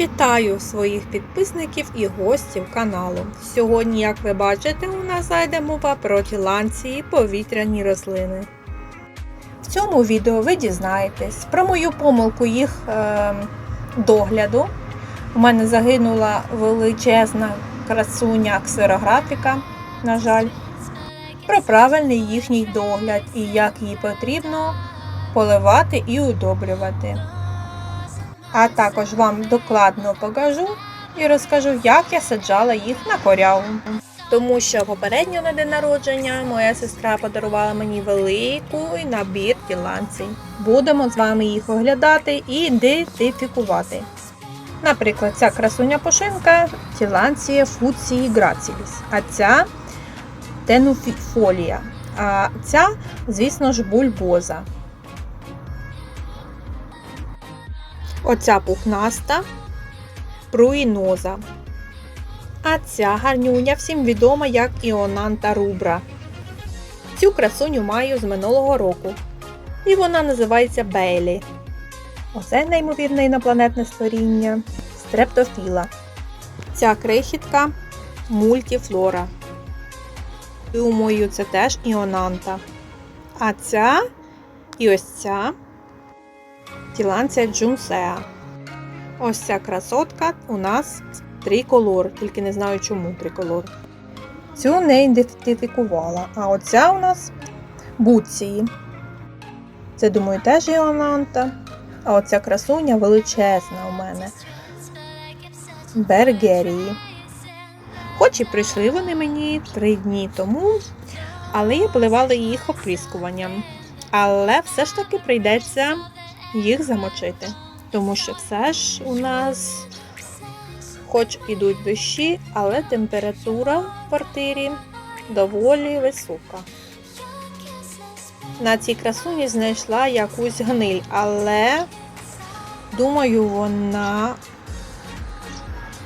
Вітаю своїх підписників і гостів каналу. Сьогодні, як ви бачите, у нас зайде мова про тіланці повітряні рослини. В цьому відео ви дізнаєтесь про мою помилку їх е, догляду. У мене загинула величезна красуня ксерографіка, на жаль, про правильний їхній догляд і як її потрібно поливати і удобрювати. А також вам докладно покажу і розкажу, як я саджала їх на корягу. Тому що попередньо на день народження моя сестра подарувала мені великий набір тіланцій. Будемо з вами їх оглядати і ідентифікувати. Наприклад, ця красуня пушинка тіланція фуції граціліс, а ця тенуфолія, а ця, звісно ж, бульбоза. Оця пухнаста пруїноза. А ця гарнюня всім відома як Іонанта рубра. Цю красуню маю з минулого року. І вона називається Бейлі. Оце неймовірне інопланетне створіння стрептофіла. Ця крихітка мультіфлора. Думаю, це теж Іонанта. А ця і ось ця тіланція Джунсеа. Ось ця красотка у нас триколор, тільки не знаю чому триколор. Цю не ідентифікувала. А оця у нас буції. Це, думаю, теж Іонанта. А оця красуня величезна у мене. Бергерії. Хоч і прийшли вони мені три дні тому, але я поливала їх оприскуванням. Але все ж таки прийдеться їх замочити. Тому що все ж у нас, хоч ідуть дощі, але температура в квартирі доволі висока. На цій красуні знайшла якусь гниль, але думаю, вона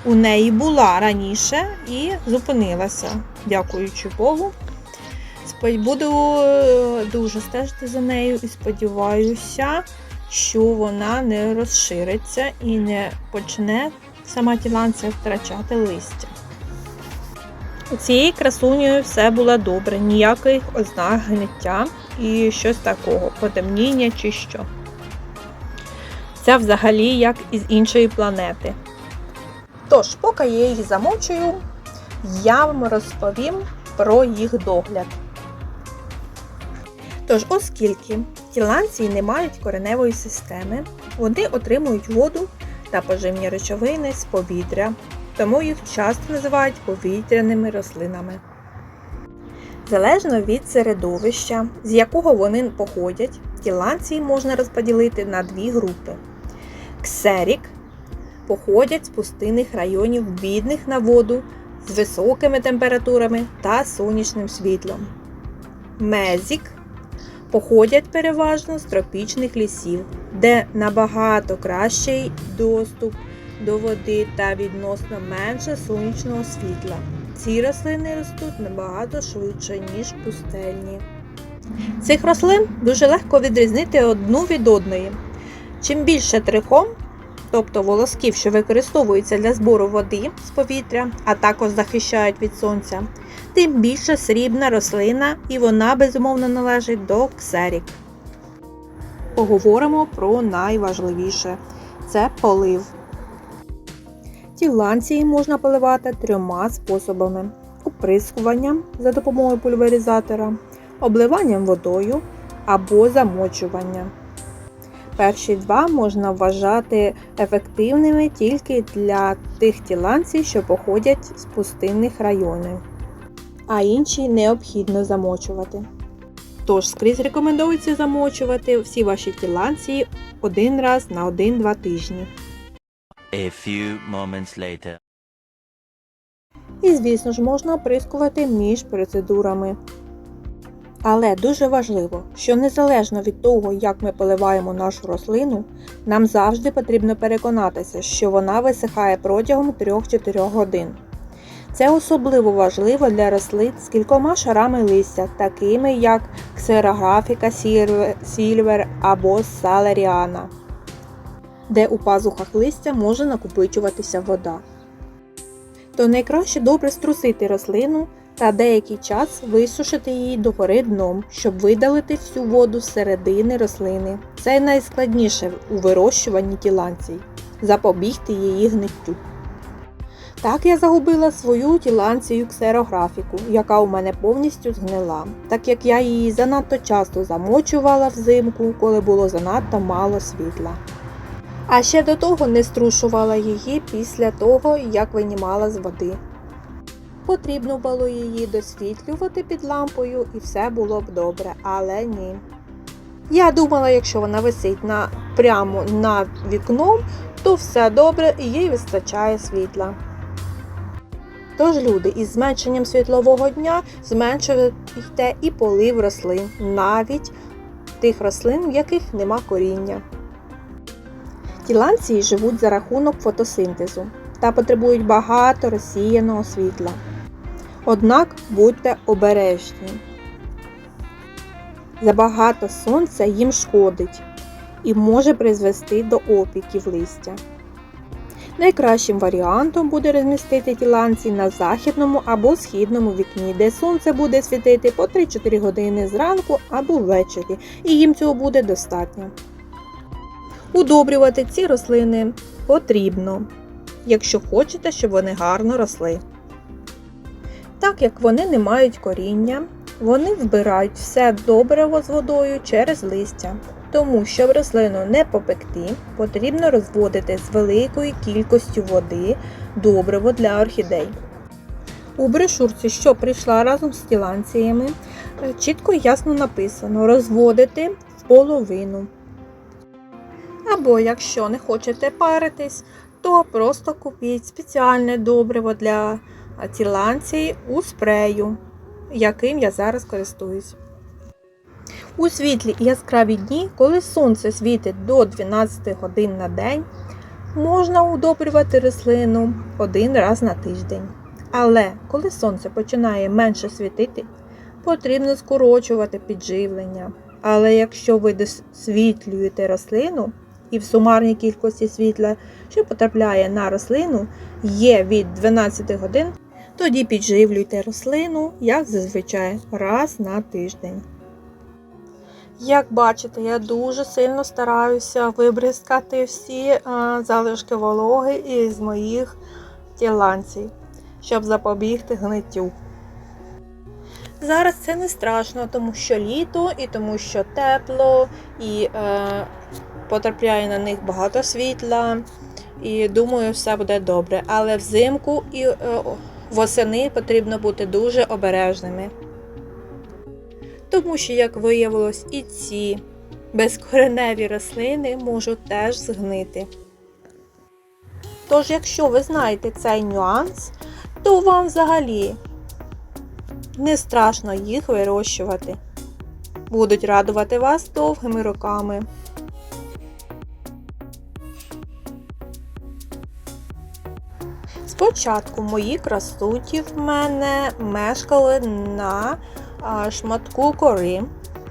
у неї була раніше і зупинилася, дякуючи Богу. Буду е, дуже стежити за нею і сподіваюся, що вона не розшириться і не почне сама тіланця втрачати листя. У цієї красунею все було добре, ніяких ознак гниття і щось такого, потемніння чи що. Це взагалі як із іншої планети. Тож, поки я їх замочую, я вам розповім про їх догляд. Тож, оскільки тіланції не мають кореневої системи, вони отримують воду та поживні речовини з повітря, тому їх часто називають повітряними рослинами. Залежно від середовища, з якого вони походять, тіланції можна розподілити на дві групи. Ксерік походять з пустинних районів бідних на воду з високими температурами та сонячним світлом. Мезік походять переважно з тропічних лісів, де набагато кращий доступ до води та відносно менше сонячного світла. Ці рослини ростуть набагато швидше, ніж пустельні. Цих рослин дуже легко відрізнити одну від одної. Чим більше трихом, тобто волосків, що використовуються для збору води з повітря, а також захищають від сонця, тим більше срібна рослина і вона безумовно належить до ксерік. Поговоримо про найважливіше це полив. Тіланції можна поливати трьома способами: оприскуванням за допомогою пульверизатора, обливанням водою або замочуванням. Перші два можна вважати ефективними тільки для тих тіланцій, що походять з пустинних районів, а інші необхідно замочувати. Тож скрізь рекомендується замочувати всі ваші тіланції один раз на 1-2 тижні. A few moments later. І, звісно ж, можна оприскувати між процедурами. Але дуже важливо, що незалежно від того, як ми поливаємо нашу рослину, нам завжди потрібно переконатися, що вона висихає протягом 3-4 годин. Це особливо важливо для рослин з кількома шарами листя, такими як ксерографіка сільвер або салеріана. де у пазухах листя може накопичуватися вода. То найкраще добре струсити рослину та деякий час висушити її догори дном, щоб видалити всю воду з середини рослини. Це найскладніше у вирощуванні тіланцій запобігти її гниттю. Так я загубила свою тіланцію ксерографіку, яка у мене повністю згнила, так як я її занадто часто замочувала взимку, коли було занадто мало світла. А ще до того не струшувала її після того, як винімала з води. Потрібно було її досвітлювати під лампою і все було б добре, але ні. Я думала, якщо вона висить на, прямо над вікном, то все добре і їй вистачає світла. Тож люди із зменшенням світлового дня зменшуєте і полив рослин, навіть тих рослин, в яких нема коріння. Тіланції живуть за рахунок фотосинтезу та потребують багато розсіяного світла. Однак будьте обережні. Забагато сонця їм шкодить і може призвести до опіків листя. Найкращим варіантом буде розмістити тіланці на західному або східному вікні, де сонце буде світити по 3-4 години зранку або ввечері, і їм цього буде достатньо. Удобрювати ці рослини потрібно, якщо хочете, щоб вони гарно росли. Так як вони не мають коріння, вони вбирають все добриво з водою через листя. Тому, щоб рослину не попекти, потрібно розводити з великою кількістю води добриво для орхідей. У брошурці, що прийшла разом з тіланціями, е, чітко і ясно написано розводити в половину. Або якщо не хочете паритись, то просто купіть спеціальне добриво для тіланції у спрею, яким я зараз користуюсь. У світлі і яскраві дні, коли сонце світить до 12 годин на день, можна удобрювати рослину один раз на тиждень. Але коли сонце починає менше світити, потрібно скорочувати підживлення. Але якщо ви досвітлюєте рослину і в сумарній кількості світла, що потрапляє на рослину, є від 12 годин, тоді підживлюйте рослину, як зазвичай, раз на тиждень. Як бачите, я дуже сильно стараюся вибризкати всі а, залишки вологи із моїх тіланців, щоб запобігти гниттю. Зараз це не страшно, тому що літо і тому що тепло, і е, потрапляє на них багато світла. І думаю, все буде добре. Але взимку і е, восени потрібно бути дуже обережними. Тому що, як виявилось, і ці безкореневі рослини можуть теж згнити. Тож, якщо ви знаєте цей нюанс, то вам взагалі не страшно їх вирощувати. Будуть радувати вас довгими роками. Спочатку мої красуті в мене мешкали на шматку кори.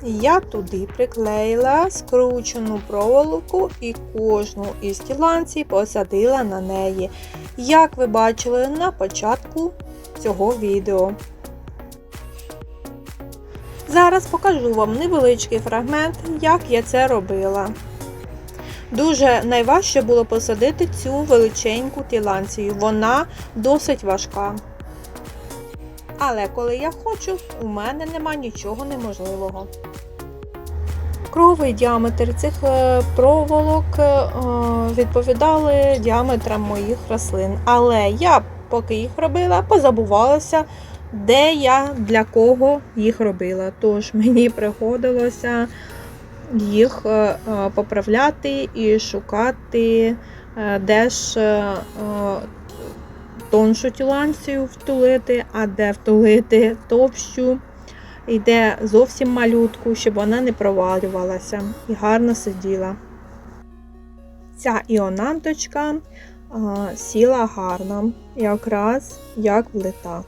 Я туди приклеїла скручену проволоку і кожну із тіланцій посадила на неї, як ви бачили на початку цього відео. Зараз покажу вам невеличкий фрагмент, як я це робила. Дуже найважче було посадити цю величеньку тіланцію. Вона досить важка. Але коли я хочу, у мене нема нічого неможливого. Кровий діаметр цих е, проволок е, відповідали діаметрам моїх рослин. Але я, поки їх робила, позабувалася, де я для кого їх робила. Тож мені приходилося їх е, поправляти і шукати, де ж тоншу тіланцію втулити, а де втулити товщу, і де зовсім малютку, щоб вона не провалювалася і гарно сиділа. Ця іонанточка сіла гарно, якраз як влита.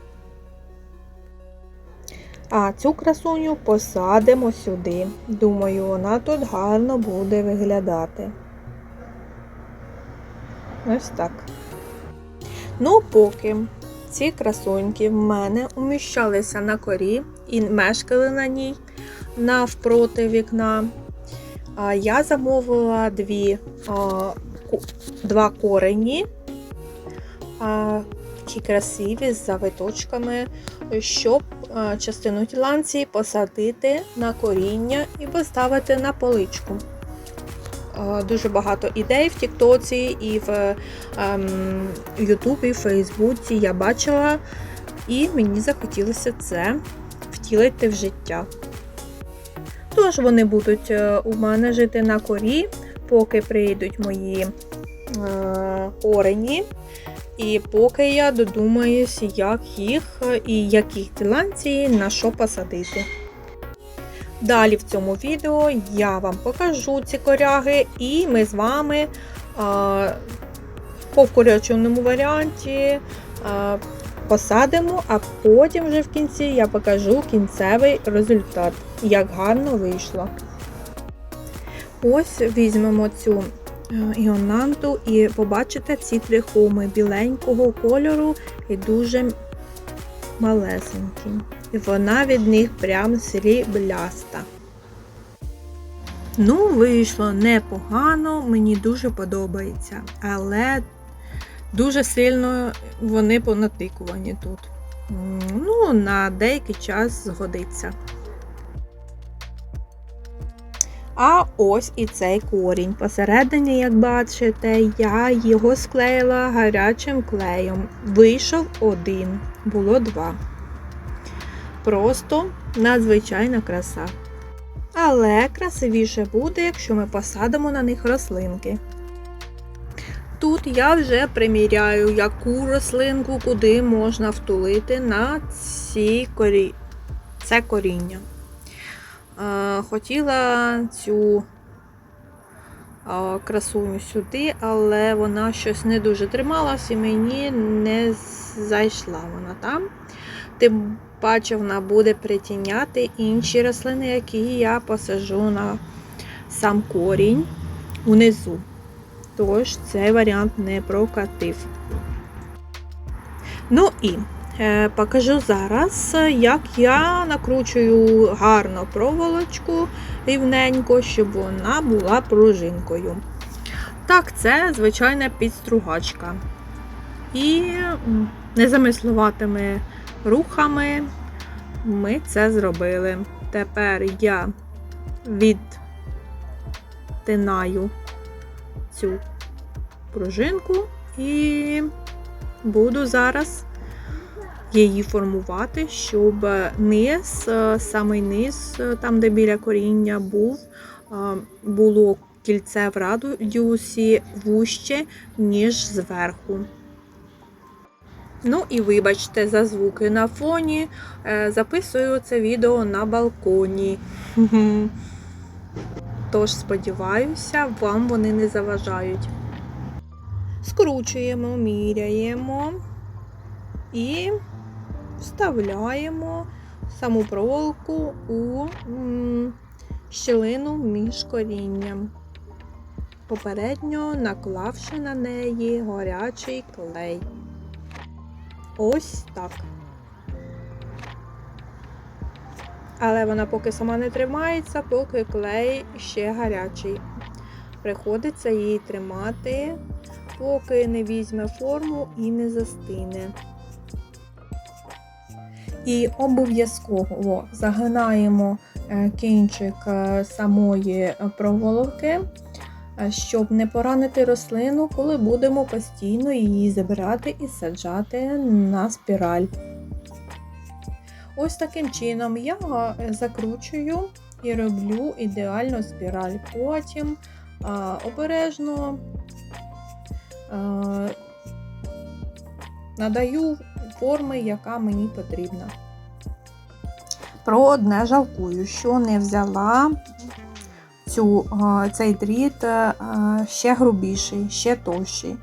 А цю красуню посадимо сюди. Думаю, вона тут гарно буде виглядати. Ось так. Ну, поки ці красуньки в мене уміщалися на корі і мешкали на ній навпроти вікна. Я замовила дві, два корені, такі красиві з завиточками, щоб частину тіланці посадити на коріння і поставити на поличку. Дуже багато ідей в Тіктоці і в ем, Ютубі, Фейсбуці я бачила, і мені захотілося це втілити в життя. Тож вони будуть е, у мене жити на корі, поки прийдуть мої е, корені. І поки я додумаюся, як їх е, і яких діланці на що посадити. Далі в цьому відео я вам покажу ці коряги, і ми з вами а, по вкоряченому варіанті а, посадимо, а потім вже в кінці я покажу кінцевий результат, як гарно вийшло. Ось візьмемо цю е, іонанту і побачите ці три хоми біленького кольору і дуже малесенькі. І вона від них прям срібляста. Ну, вийшло непогано, мені дуже подобається, але дуже сильно вони понатикувані тут. Ну, на деякий час згодиться. А ось і цей корінь. Посередині, як бачите, я його склеїла гарячим клеєм. Вийшов один, було два. Просто надзвичайна краса. Але красивіше буде, якщо ми посадимо на них рослинки. Тут я вже приміряю, яку рослинку куди можна втулити на ці корі... це коріння. Е, Хотіла цю е, красуню сюди, але вона щось не дуже трималась і мені не зайшла вона там. Тим паче вона буде притіняти інші рослини, які я посажу на сам корінь унизу. Тож цей варіант не прокатив. Ну і покажу зараз, як я накручую гарно проволочку рівненько, щоб вона була пружинкою. Так, це звичайна підстругачка. І незамисловатими рухами ми це зробили. Тепер я відтинаю цю пружинку і буду зараз її формувати, щоб низ, е, самий низ, е, там де біля коріння був, е, було кільце в радіусі вужче, ніж зверху. Ну і вибачте за звуки на фоні. Записую це відео на балконі. Тож, сподіваюся, вам вони не заважають. Скручуємо, міряємо і вставляємо саму проволоку у щілину між корінням, попередньо наклавши на неї горячий клей. Ось так. Але вона поки сама не тримається, поки клей ще гарячий. Приходиться її тримати, поки не візьме форму і не застине. І обов'язково загинаємо е, кінчик е, самої е, проволоки, щоб не поранити рослину, коли будемо постійно її забирати і саджати на спіраль. Ось таким чином я закручую і роблю ідеальну спіраль. Потім обережно надаю форми, яка мені потрібна. Про одне жалкую, що не взяла цю, цей дріт ще грубіший, ще товщий,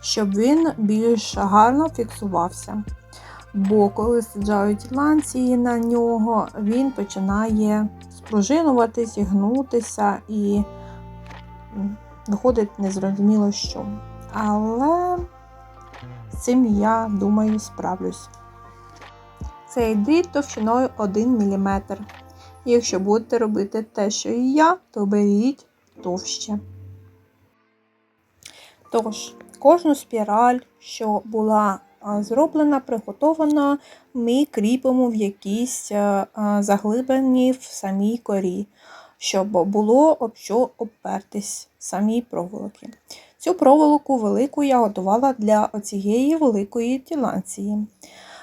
щоб він більш гарно фіксувався. Бо коли саджають ланці на нього, він починає спружинуватись, гнутися і виходить незрозуміло що. але з цим я думаю справлюсь. Цей дріт товщиною 1 мм. Якщо будете робити те, що і я, то беріть товще. Тож, кожну спіраль, що була зроблена, приготована, ми кріпимо в якісь заглиблені в самій корі, щоб було об що опертись самій проволоки. Цю проволоку велику я готувала для оцієї великої тіланції.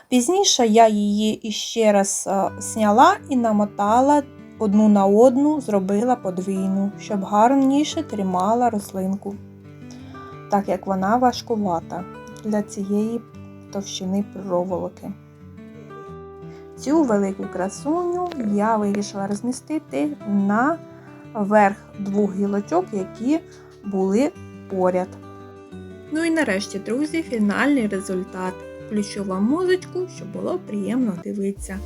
Пізніше я її іще раз а, зняла і намотала одну на одну, зробила подвійну, щоб гарніше тримала рослинку так як вона важкувата для цієї товщини проволоки. Цю велику красуню я вирішила розмістити на верх двох гілочок, які були поряд. Ну і нарешті, друзі, фінальний результат. Включу вам музичку, щоб було приємно дивитися.